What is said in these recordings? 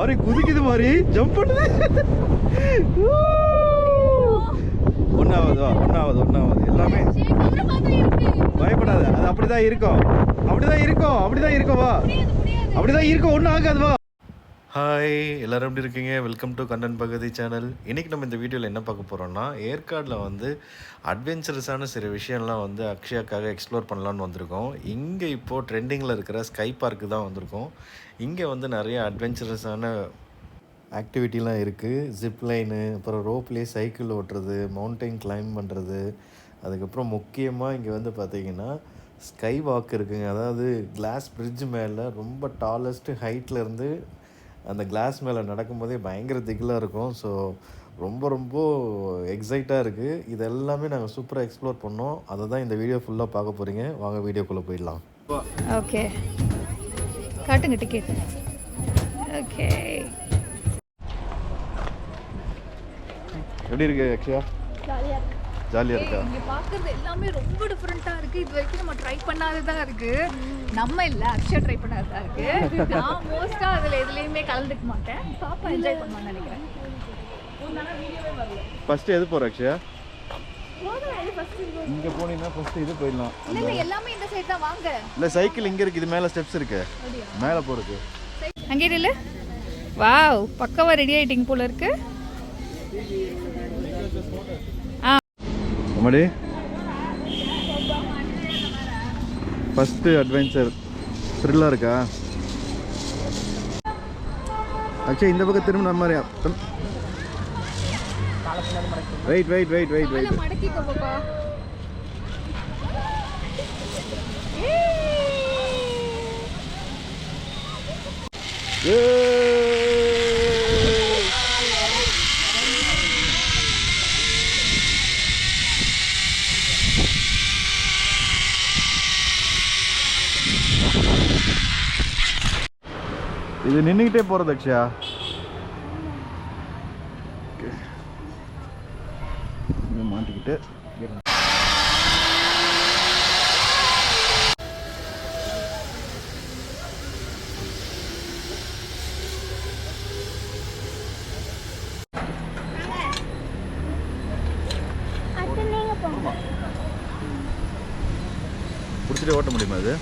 மாதிரி குதிக்குது மாதிரி ஜம்ப் பண்ணுது ஒன்றாவது ஒன்றாவது ஒன்றாவது எல்லாமே பயப்படாத. அது அப்படிதான் இருக்கும். அப்படிதான் இருக்கும். அப்படிதான் இருக்கும். வா. அப்படிதான் இருக்கும். ஒன்றும் ஆகாது வா. ஹாய் எல்லோரும் எப்படி இருக்கீங்க? வெல்கம் டு கண்டன் பகுதி சேனல் இன்றைக்கி நம்ம இந்த வீடியோவில் என்ன பார்க்க போகிறோம்னா ஏற்காடில் வந்து அட்வென்ச்சரஸான சில விஷயம்லாம் வந்து அக்ஷயாக்காக எக்ஸ்ப்ளோர் பண்ணலான்னு வந்திருக்கோம். இங்கே இப்போது ட்ரெண்டிங்கில் இருக்கிற ஸ்கை பார்க்கு தான் வந்திருக்கோம். இங்கே வந்து நிறைய அட்வென்ச்சரஸான ஆக்டிவிட்டிலாம் இருக்குது ஜிப் லைனு அப்புறம் ரோப்லேயே சைக்கிள் ஓட்டுறது மவுண்டைன் கிளைம் பண்ணுறது அதுக்கப்புறம் முக்கியமாக இங்கே வந்து பார்த்தீங்கன்னா ஸ்கை வாக் இருக்குங்க. அதாவது கிளாஸ் பிரிட்ஜ் மேலே ரொம்ப டாலஸ்ட்டு ஹைட்டில் இருந்து அந்த கிளாஸ் மேலே நடக்கும்போதே பயங்கர திகிலாக இருக்கும். ஸோ ரொம்ப ரொம்ப எக்ஸைட்டாக இருக்குது இது எல்லாமே நாங்கள் சூப்பராக எக்ஸ்ப்ளோர் பண்ணோம். அதை தான் இந்த வீடியோ ஃபுல்லாக பார்க்க போகிறீங்க வாங்க வீடியோக்குள்ளே போயிடலாம். ஓகே காட்டுங்க டிக்கெட் ஓகே எப்படி இருக்கு அக்ஷயா? ஜாலியாக இருக்கா? இங்க பாக்குறது எல்லாமே ரொம்ப டிஃபரெண்டா இருக்கு. இது வரைக்கும் நம்ம ட்ரை பண்ணாததா இருக்கு. நம்ம இல்ல அக்ஷயா ட்ரை பண்ணாததா இருக்கு. நான் மோஸ்டா அதுல எதுலயுமே கலந்துக்க மாட்டேன். பாப்பா என்ஜாய் பண்ணுவான்னு நினைக்கிறேன். ஃபஸ்ட்டு எது போகிற அக்ஷயா? இங்கே போனீங்கன்னா ஃபஸ்ட்டு இது போயிடலாம். இல்ல இல்ல எல்லாமே இந்த சைடு தான். வாங்க. இல்லை சைக்கிள் இங்கே இருக்குது இது மேலே ஸ்டெப்ஸ் இருக்கு. மேலே போகிறதுக்கு அங்கே இல்ல வாவ் பக்கவா ரெடி ஆயிட்டிங்க போல இருக்கு. அம்மாடி ஃபஸ்ட்டு அட்வென்ச்சர் த்ரில்லாக இருக்கா? அக்ஷய் இந்த பக்கம் திரும்ப நம்ம wait wait wait wait wait மடக்கிக்கோ நின்றுக்கிட்டே போகிறது அக்ஷயா. மாட்டிக்கிட்டு. பிடிச்சிட்டு ஓட்ட முடியுமா அது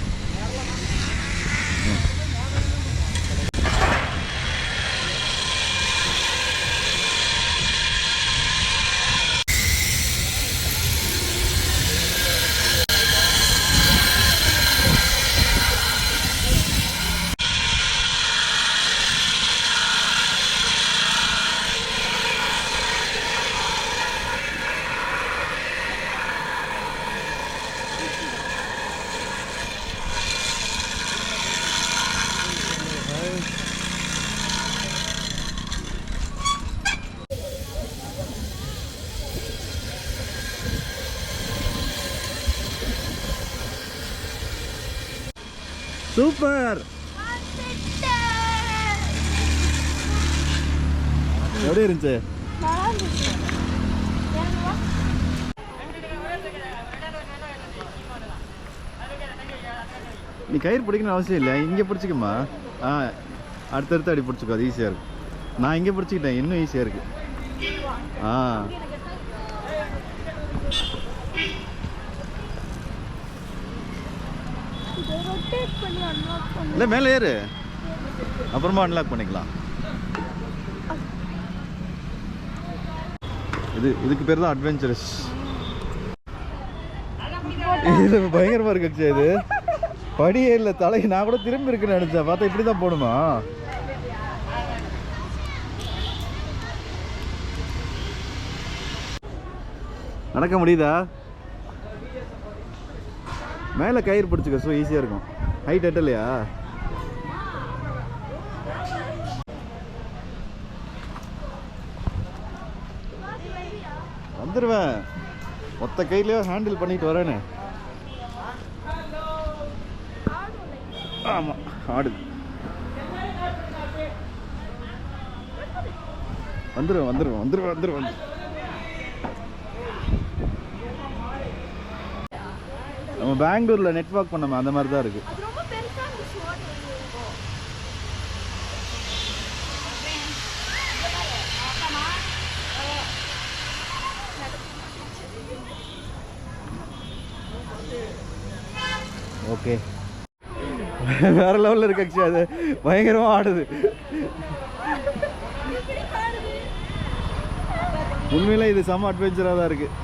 சூப்பர். எப்படி இருந்துச்சு? நீ கயிறு பிடிக்கணும் அவசியம் இல்லை. இங்கே பிடிச்சிக்கம்மா. ஆ அடுத்தடுத்து அடி பிடிச்சிக்கோ. அது ஈஸியாக இருக்கும். நான் இங்கே பிடிச்சிக்கிட்டேன். இன்னும் ஈஸியாக இருக்குது ஆ. இல்லை மேலே ஏறு. அப்புறமா அன்லாக் பண்ணிக்கலாம். இது இதுக்கு பேர் தான் அட்வென்ச்சரஸ் இது பயங்கரமா இருக்கு இது. படியே இல்லை தலை நான் கூட திரும்பி இருக்குன்னு நினைச்சேன். பார்த்தா இப்படி தான் போகணுமா? நடக்க முடியுதா? மேலே கயிறு பிடிச்சிக்க ஸோ ஈஸியாக இருக்கும். ஹைட் எட்டலையா வந்துடுவேன் மொத்த கையிலேயே ஹேண்டில் பண்ணிட்டு வரேனே. ஆமாம் ஆடுது வந்துடுவேன் வந்துடுவேன் வந்துடுவேன் வந்துடுவேன் நம்ம பெங்களூரில் நெட்ஒர்க் பண்ணோம் அந்த மாதிரி தான் இருக்குது ஓகே வேற லெவலில் இருக்கு அக்ஷய். அது பயங்கரமாக ஆடுது. உண்மையில் இது செம்ம அட்வென்ச்சராக தான் இருக்குது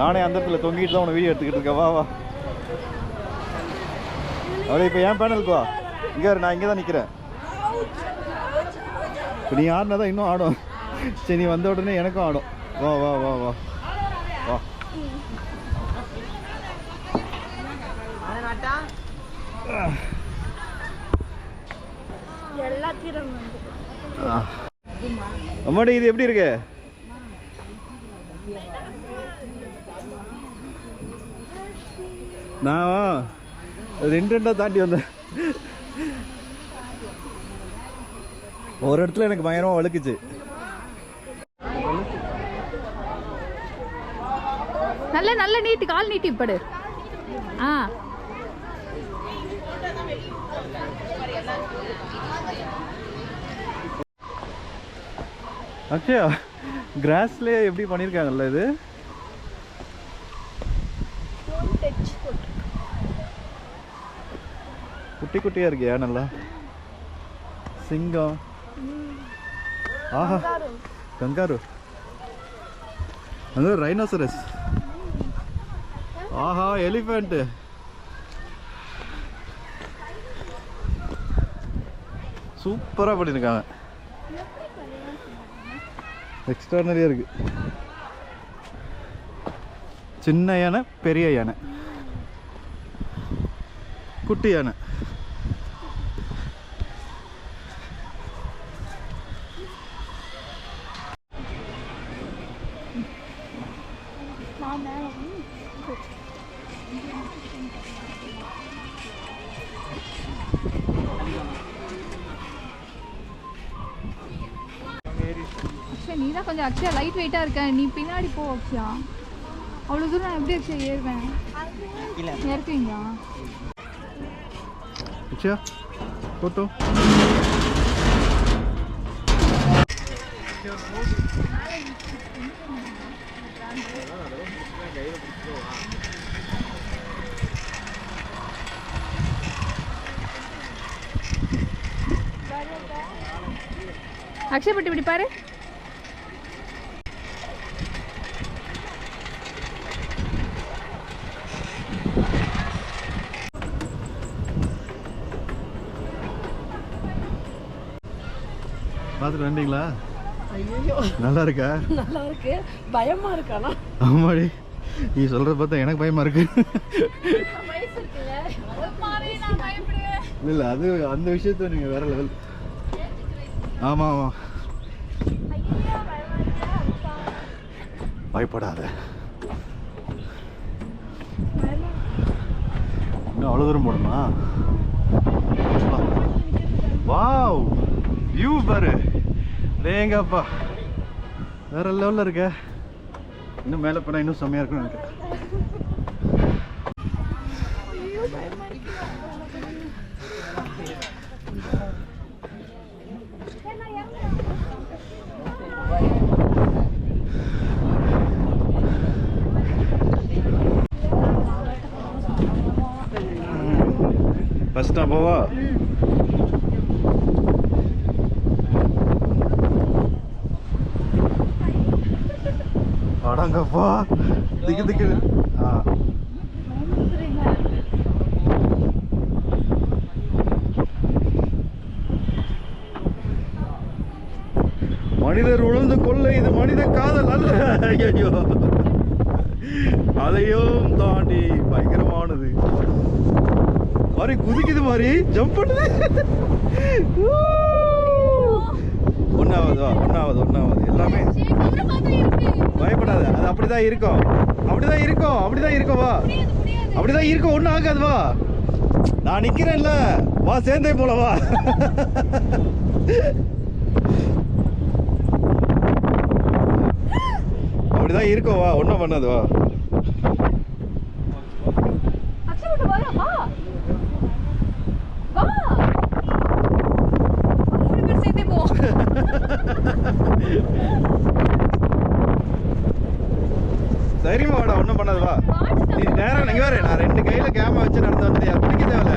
நானே அந்த இடத்துல தொங்கிட்டு தான் உன வீடியோ எடுத்துக்கிட்டு இருக்கேன். வா வா. அவளே இப்போ என் பேனலுக்கு வா. இங்கே நான் இங்கே தான் நிற்கிறேன் இப்போ நீ ஆடினா தான் இன்னும் ஆடும். சரி நீ வந்த உடனே எனக்கும் ஆடும். வா வா வா வா. வா. அம்மாடி இது எப்படி இருக்கு? நான் ரெண்டு ரெண்டாக தாண்டி வந்தேன். ஒரு இடத்துல எனக்கு பயங்கரமாக வழுக்குச்சு. நல்ல நல்ல நீட்டு கால் நீட்டி படு ஆ. அக்ஷயா. கிராஸ்லேயே எப்படி பண்ணியிருக்காங்கல்ல இது? குட்டி குட்டியாக இருக்கியா நல்லா? சிங்கம். ஆஹா கங்காரு. அது ரைனோசரஸ் ஆஹா எலிஃபெண்ட்டு சூப்பராக பண்ணியிருக்காங்க எக்ஸ்ட்ரானரியாக இருக்கு. சின்ன யானை பெரிய யானை. குட்டி யானை. வெயிட்டாக இருக்க நீ பின்னாடி போ அக்ஷயா. அவ்வளோ தூரம் நான் எப்படி அக்ஷயா ஏறுவேன்? இறக்குவீங்களா அச்சா போட்டோ. அக்ஷய் பட்டு இப்படி பாரு. பார்த்துட்டு வந்தீங்களா நல்லா இருக்கா நல்லா இருக்கு பயமா இருக்கானா ஆமாடி. நீ சொல்கிறத பார்த்தா எனக்கு பயமாக இருக்கு. இல்லை அது அந்த விஷயத்த நீங்கள் வேற லெவல் ஆமாம் ஆமாம் பயப்படாத. இன்னும் அவ்வளோ தூரம் போடணுமா வாவ் வியூ பாரு. டேங்கப்பா வேற லெவலில் இருக்க. இன்னும் மேலே போனால் இன்னும் செம்மையாக இருக்கும் எனக்கு ஃபஸ்ட்டாக போவா அங்கப்பா திக்கு திக்கு. ஆ. மனிதர் உழந்து கொள்ள இது மனித காதல் அல்ல. ஐயோ அதையும் தாண்டி பயங்கரமானது. மாதிரி குதிக்குது மாதிரி ஜம்ப் பண்ணுது. ஒன்றாவது வா ஒன்றாவது ஒன்றாவது எல்லாமே பயப்படாத அது அப்படிதான் இருக்கும். அப்படிதான் இருக்கும் அப்படிதான் இருக்கும் வா. அப்படிதான் இருக்கும் ஒன்றும் ஆகாது வா. நான் நிற்கிறேன்ல வா சேர்ந்தே போல வா. அப்படிதான் இருக்கும் வா. ஒன்றும் பண்ணாது வா. நேரம் நீங்கள் வேறு. நான் ரெண்டு கையில் கேமரா வச்சு நடத்த வந்து யார் பிடிக்க தேவையில்ல.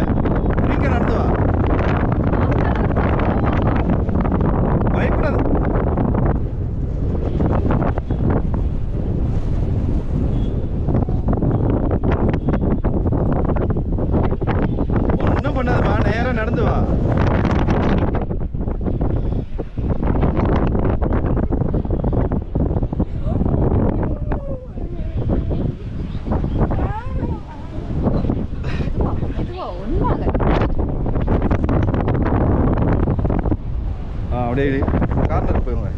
அப்படியே கார்னர் போயிருங்க.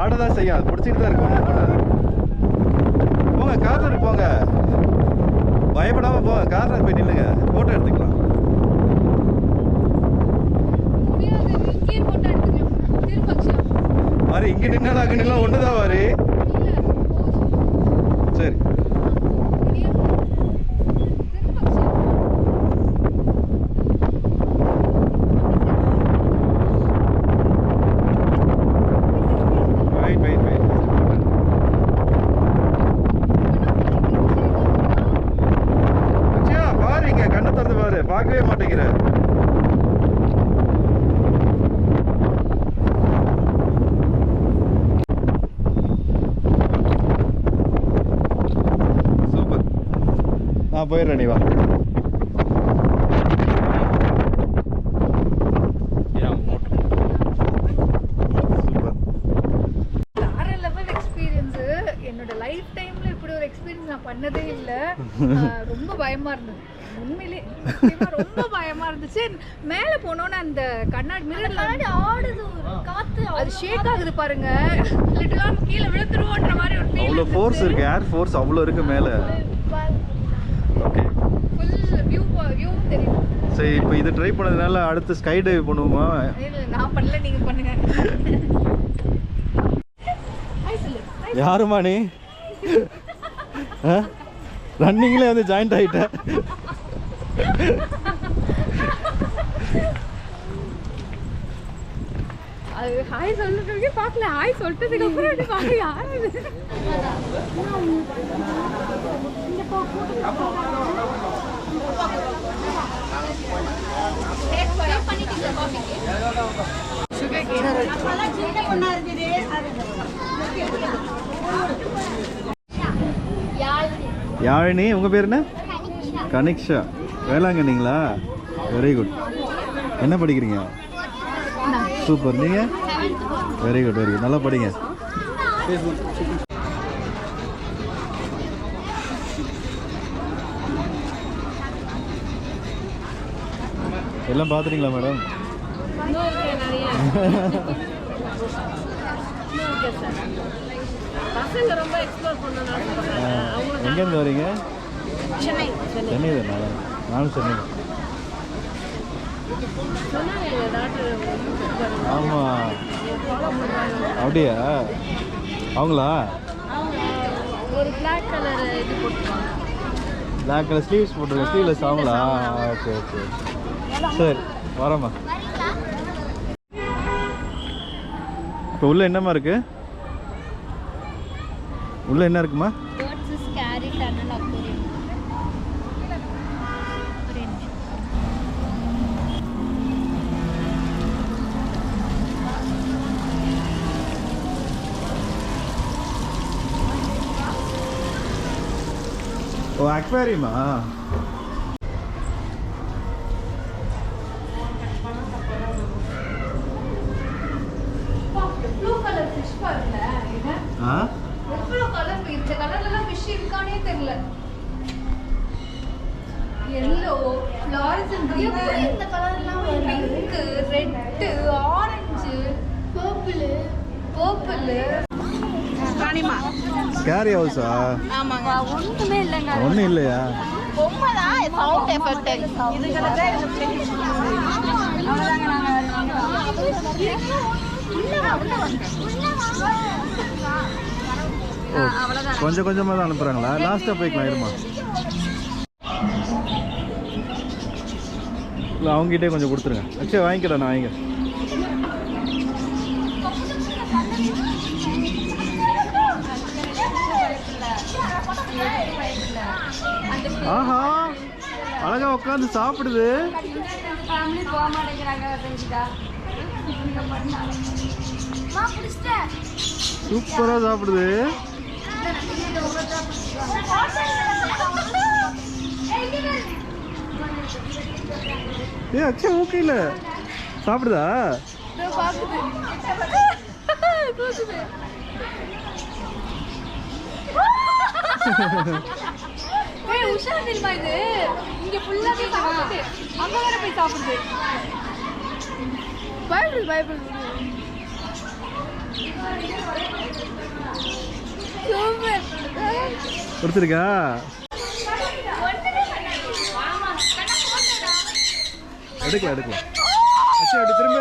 ஆடதான் செய்யும். அது பிடிச்சிட்டு தான் இருக்கு. ஒன்றும் பண்ணாது. போங்க கார்னர் போங்க. பயப்படாம போங்க. கார்னர் போய் நில்லுங்க. ஃபோட்டோ எடுத்துக்கலாம். மாதிரி இங்க நின்னாலும் அங்க நின்னா ஒண்ணுதான் வாரி இல்லை போதும் சரி வெயிட் வெயிட் வெயிட் அச்சியா பாரு இங்க கண்ணை திறந்து பாரு பார்க்கவே மாட்டேங்கிற சூப்பர் நான் போயிடுறேன் நீ வா சூப்பர் வேற லெவல் எக்ஸ்பீரியன்ஸ் என்னோட லைஃப் டைம்ல இப்படி ஒரு எக்ஸ்பீரியன்ஸ் நான் பண்ணதே இல்ல. ரொம்ப பயமா இருந்தது. உண்மையிலே ரொம்ப பயமா இருந்துச்சு. மேல போனோன்னு அந்த கண்ணாடி மிரர்ல ஆடுது காத்து அது ஷேக் ஆகுது பாருங்க. லிட்டரலா கீழே விழுந்துருவோன்ற மாதிரி ஒரு ஃபீல் அவ்வளோ ஃபோர்ஸ் இருக்கு. ஏர் ஃபோர்ஸ் அவ்வளோ இருக்கு மேலே. ஓகே சரி இப்போ இது ட்ரை பண்ணதுனால அடுத்து ஸ்கை டைவ் பண்ணுவோமா நான் பண்ணல நீங்க பண்ணுங்க. யாருமா நீ? ரன்னிங்லேயே வந்து ஜாயிண்ட் ஆகிட்ட அது ஹாய் சொல்லிட்டு பார்க்கல. ஹாய் சொல்லிட்டதுக்கு அப்புறம் பார்க்க யார் அது யாழினி உங்கள் பேர் என்ன? கனிக்ஷா. வேளாங்கண்ணிங்களா? வெரி குட் என்ன படிக்கிறீங்க? சூப்பர். நீங்கள் வெரி குட் வெரி குட் நல்லா படிங்க. எல்லாம் பார்த்துட்டீங்களா மேடம்? எங்கேருந்து வரீங்க? சென்னை. சென்னை சென்னை தானா? நானும் சென்னை ஆமாம் அப்படியா? அவங்களா? அவங்க ஒரு பிளாக் கலர் இது போட்டுருக்காங்க பிளாக் கலர் ஸ்லீவ்ஸ் போட்டிருக்கேன் ஸ்லீவ்லெஸ் அவங்களா? ஓகே ஓகே சரி வரேம்மா. இப்போ உள்ள என்னம்மா இருக்கு? உள்ள என்ன இருக்குமா What's a scary tunnel aquarium? ஓ அக்வேரியமா எவ்வளோ கலர் ஃபிஷ் பாருங்க இது ஆ எவ்வளோ கலர் இந்த கலர்லாம் ஃபிஷ் இருக்கானே தெரியல. எல்லோ ஃப்ளாரசன்ட் எப்படி இந்த கலர்லாம் pink red orange purple purple Ranima. Scary ஹவுஸா ஆமாங்க. ஒன்றுமே இல்லைங்க. ஒன்றும் இல்லையா? பொம்மை தான் சவுண்ட் எஃபெக்ட் இதுகளுக்கு கொஞ்சம் கொஞ்சமாக தான் அனுப்புகிறாங்களா லாஸ்ட்டாக போய்க்கலாம் இருமா. இல்லை அவங்ககிட்டே கொஞ்சம் கொடுத்துருங்க. ஆக்சுவலி வாங்கிக்கிறேன் நான் வாங்கிக்கிறேன். ஆஹா அழகா உட்காந்து சாப்பிடுது. சூப்பரா சாப்பிடுது. ஏ அக்ஷயா ஓகே இல்லை சாப்பிடுதா கூசுது. போய் உஷா தெரியுமா இது. இங்க ஃபுல்லாவே சாப்பிடுது அங்க வேற போய் சாப்பிடுது. பயப்படுது பயப்படுது சூப்பர் கொடுத்துருக்கா? எடுக்கலாம் எடுக்கலாம். அச்சா அப்படி திரும்ப?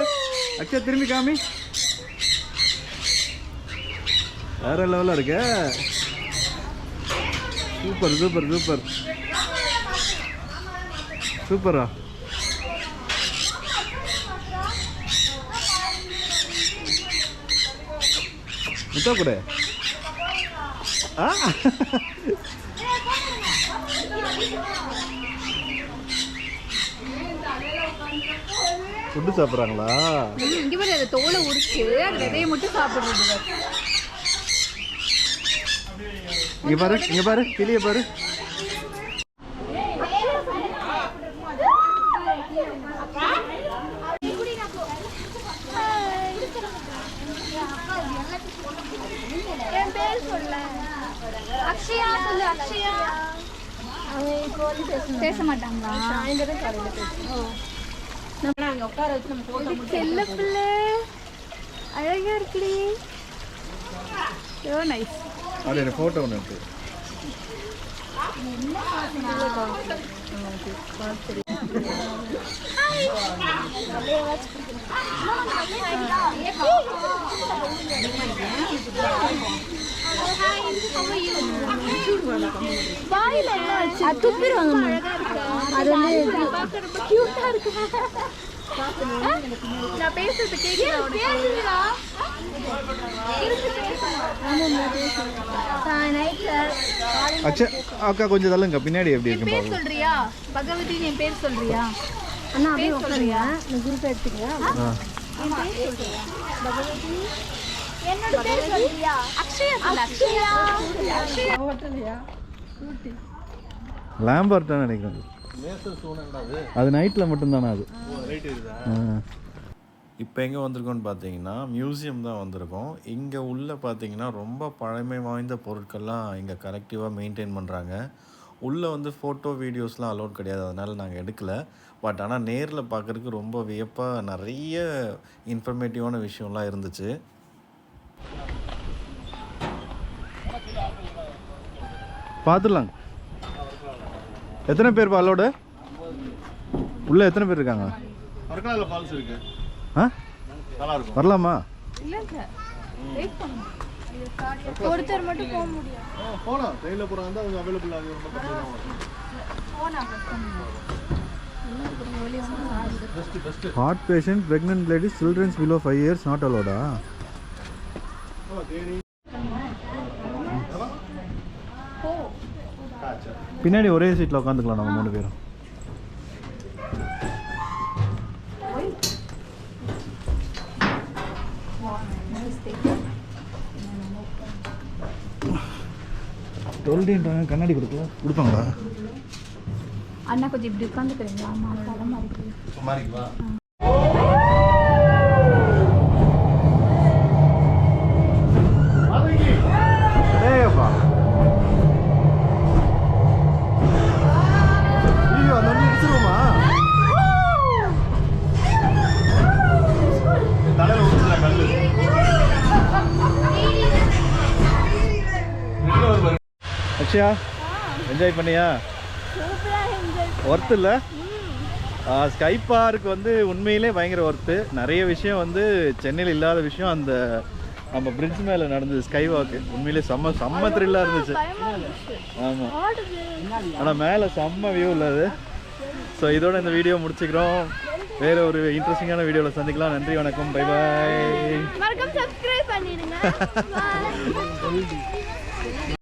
அச்சா திரும்பி காமி. வேற லெவலாக இருக்கு. Super super super. சூப்பரா? முத்தா கூட. ஆ? ஃபுட்டு சாப்பிட்றாங்களா? இங்க பாரு அந்த தோலை உரிச்சு அந்த விதையை மட்டும் சாப்பிடுறது. இங்க பாரு இங்க பாரு கிளிய பாரு. அக்ஷயா சொல்லு அக்ஷயா. பேச மாட்டாங்களா உட்கார வச்சு நம்ம போட்டோ செல்ல பிள்ளை. அழகா இருக்குடி. நைஸ் அப்படியே ஃபோட்டோ ஒன்று இருக்கு. அது வந்து நான் பேசுறது கேக்குதா உனக்கு? அச்சா அக்கா கொஞ்சம் தள்ளுங்க. பின்னாடி எப்படி இருக்கு பேர் சொல்றியா? பகவதி என் பேர் சொல்றியா? அண்ணா அப்படியே சொல்றியா? நான் குரூப் எடுத்துக்கியா என் பேர் சொல்றியா? பகவதி. என்னோட பேர் சொல்றியா? அக்ஷயா சொல்லு அக்ஷயா. அக்ஷயா. லேம்பர்ட்டான்னு நினைக்கிறேன். அது. நைட்டில் மட்டும்தானே அது. இப்போ எங்கே வந்திருக்கோம்னு பார்த்தீங்கன்னா மியூசியம் தான் வந்திருக்கோம். இங்கே உள்ளே பார்த்தீங்கன்னா ரொம்ப பழமை வாய்ந்த பொருட்கள்லாம் இங்கே கரெக்டிவாக மெயின்டைன் பண்ணுறாங்க உள்ளே வந்து ஃபோட்டோ வீடியோஸ்லாம் அலோட் கிடையாது. அதனால் நாங்கள் எடுக்கல. பட் ஆனால் நேரில் பார்க்குறதுக்கு ரொம்ப வியப்பாக நிறைய இன்ஃபர்மேட்டிவான விஷயம்லாம் இருந்துச்சு. பார்த்துடலாங்க எத்தனை பேர் பாலோட உள்ள எத்தனை பேர் இருக்காங்க? மரக்காலில் ஃபால்ஸ் இருக்கு. ஆ? நல்லா இருக்கும். வரலாமா? ஒருத்தர் மட்டும் போக முடியும் போகலாம் ட்ரெயினில் போகிறாங்க தான் அவங்க அவைலபிள் ஆகுது ரொம்ப கம்மி தான் வரும். போனா best best heart patient pregnant ladies childrens below five years not அலோடா பின்னாடி ஒரே சீட்டில் உட்காந்துக்கலாம் நம்ம மூணு பேரும். டுவெல்டின்றாங்க கண்ணாடி கொடுக்கல. கொடுப்பாங்களா? அண்ணா கொஞ்சம் இப்படி உட்காந்துக்கிறீங்களா? அம்மா தலைமா அக்ஷயா என்ஜாய் பண்ணியா? ஒர்த் இல்லை? ஸ்கை பார்க் வந்து உண்மையிலே பயங்கர ஒர்த்து நிறைய விஷயம் வந்து சென்னையில் இல்லாத விஷயம். அந்த நம்ம பிரிட்ஜ் மேலே நடந்தது ஸ்கை வாக்கு உண்மையிலே செம்ம செம்ம த்ரில்லாக இருந்துச்சு. ஆமாம் ஆனால் மேலே செம்ம வியூ உள்ளது ஸோ இதோட இந்த வீடியோ முடிச்சுக்கிறோம். வேற ஒரு இன்ட்ரெஸ்டிங்கான வீடியோவில் சந்திக்கலாம். நன்றி வணக்கம். Bye bye